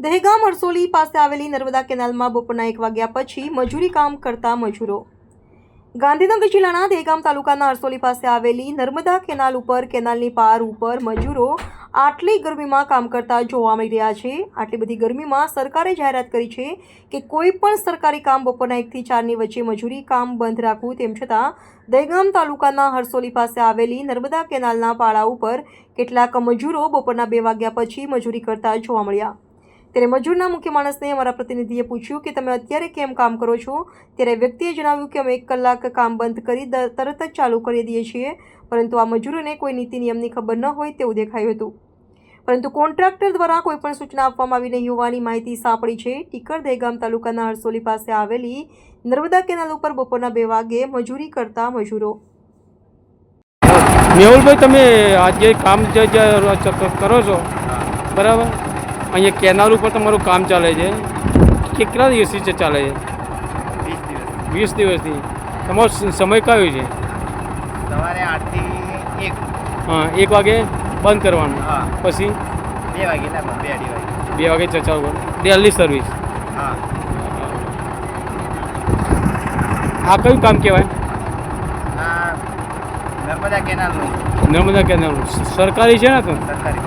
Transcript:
દહેગામ અરસોલી પાસે આવેલી નર્મદા કેનાલમાં બપોરના એક વાગ્યા પછી મજૂરી કામ કરતા મજૂરો. ગાંધીનગર જિલ્લાના દહેગામ તાલુકાના અરસોલી પાસે આવેલી નર્મદા કેનાલ ઉપર, કેનાલની પાર ઉપર મજૂરો આટલી ગરમીમાં કામ કરતા જોવા મળી રહ્યા છે. આટલી બધી ગરમીમાં સરકારે જાહેરાત કરી છે કે કોઈ પણ સરકારી કામ બપોરના એકથી ચારની વચ્ચે મજૂરી કામ બંધ રાખવું તેમ છતાં દહેગામ તાલુકાના હરસોલી પાસે આવેલી નર્મદા કેનાલના પાળા ઉપર કેટલાક મજૂરો બપોરના બે વાગ્યા પછી મજૂરી કરતા જોવા મળ્યા. ત્યારે મજૂરના મુખ્ય માણસને અમારા પ્રતિનિધિએ પૂછ્યું કે તમે અત્યારે કેમ કામ કરો છો? ત્યારે વ્યક્તિએ જણાવ્યું કે અમે એક કલાક કામ બંધ કરી તરત જ ચાલુ કરી દઈએ છીએ, પરંતુ આ મજૂરોને કોઈ નીતિ નિયમની ખબર ન હોય તેવું દેખાયું હતું. પરંતુ કોન્ટ્રાક્ટર દ્વારા કોઈ પણ સૂચના આપવામાં આવી નહીં હોવાની માહિતી સાંપડી છે. ટીકર દહેગામ તાલુકાના હરસોલી પાસે આવેલી નર્મદા કેનાલ ઉપર બપોરના બે વાગે મજૂરી કરતા મજૂરો. મેહુલભાઈ, તમે આજે કામ જે, કરો છો? બરાબર? અહીંયા કેનાલ ઉપર તમારું કામ ચાલે છે. કેટલા દિવસથી ચાલે છે? વીસ દિવસથી. તમારો સમય કયો છે? સવારે આઠથી એક. હા એક વાગે બંધ કરવાનું. હા. પછી? બે વાગે બે વાગે. બે વાગે ચ- ચાલુ ડેલી સર્વિસ. હા. આ કયું કામ કહેવાય? નર્મદા કેનાલનું. નર્મદા કેનાલનું. સરકારી છે ને તો? સરકારી